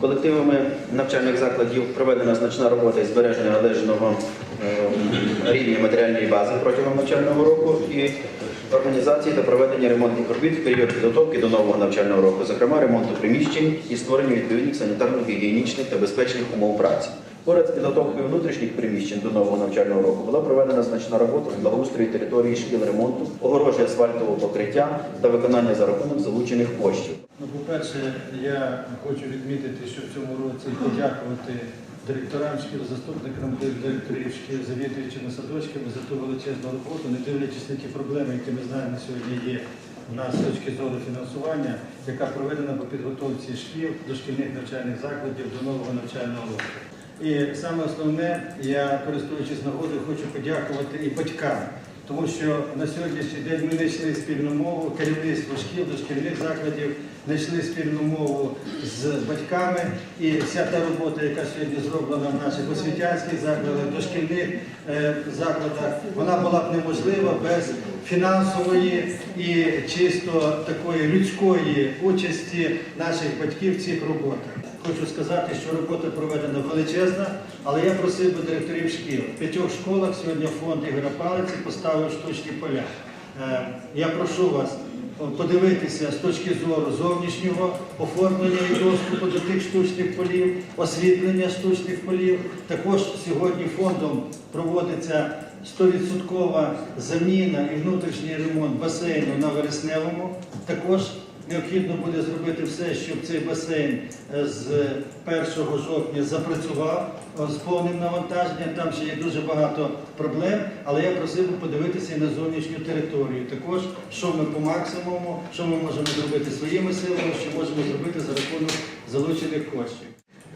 Колективами навчальних закладів проведена значна робота із збереження належного е, рівня матеріальної бази протягом навчального року і організації та проведення ремонтних робіт в період підготовки до нового навчального року, зокрема ремонту приміщень і створення відповідних санітарно-гігієнічних та безпечних умов праці. Поряд з підготовкою внутрішніх приміщень до нового навчального року була проведена значна робота з благоустрою території шкіл ремонту, огорожі асфальтового покриття та виконання за рахунок залучених коштів. Ну, по-перше, я хочу відмітити, що в цьому році подякувати директорам шкіл, заступникам директорів шкіл, завідуючими садочками за ту величезну роботу, не дивлячись на ті проблеми, які ми знаємо сьогодні є у нас з точки зору фінансування, яка проведена по підготовці шкіл, дошкільних навчальних закладів до нового навчального року. І саме основне, я користуючись нагодою, хочу подякувати і батькам. Тому що на сьогоднішній день ми знайшли спільну мову, керівництво шкіл, дошкільних закладів знайшли спільну мову з батьками. І вся та робота, яка сьогодні зроблена в наших освітянських закладах, дошкільних е, закладах, вона була б неможлива без фінансової і чисто такої людської участі наших батьків в цих роботах. Хочу сказати, що робота проведена величезна, але я просив би директорів шкіл. В п'ятьох школах сьогодні фонд Ігоря Палиці поставив штучні поля. Е, Я прошу вас подивитися з точки зору зовнішнього оформлення і доступу до тих штучних полів, освітлення штучних полів. Також сьогодні фондом проводиться 100% заміна і внутрішній ремонт басейну на вересневому. Також Необхідно буде зробити все, щоб цей басейн е, з 1 жовтня запрацював е, з повним навантаженням. Там ще є дуже багато проблем, але я просив би подивитися і на зовнішню територію. Також, що ми по максимуму, що ми можемо зробити своїми силами, що можемо зробити за рахунок залучених коштів.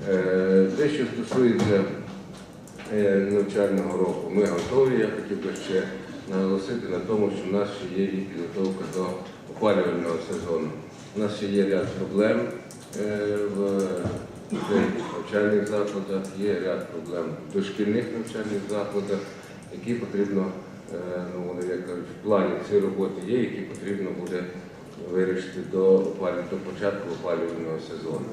Е, Те, що стосується навчального року, ми готові. Я хотів би ще наголосити на тому, що в нас ще є підготовка до опалювального сезону. У нас ще є ряд проблем е, в навчальних закладах, є ряд проблем в дошкільних навчальних закладах, які потрібно, е, ну, вони, як кажуть, в плані цієї роботи є, які потрібно буде вирішити до, до початку опалювального сезону.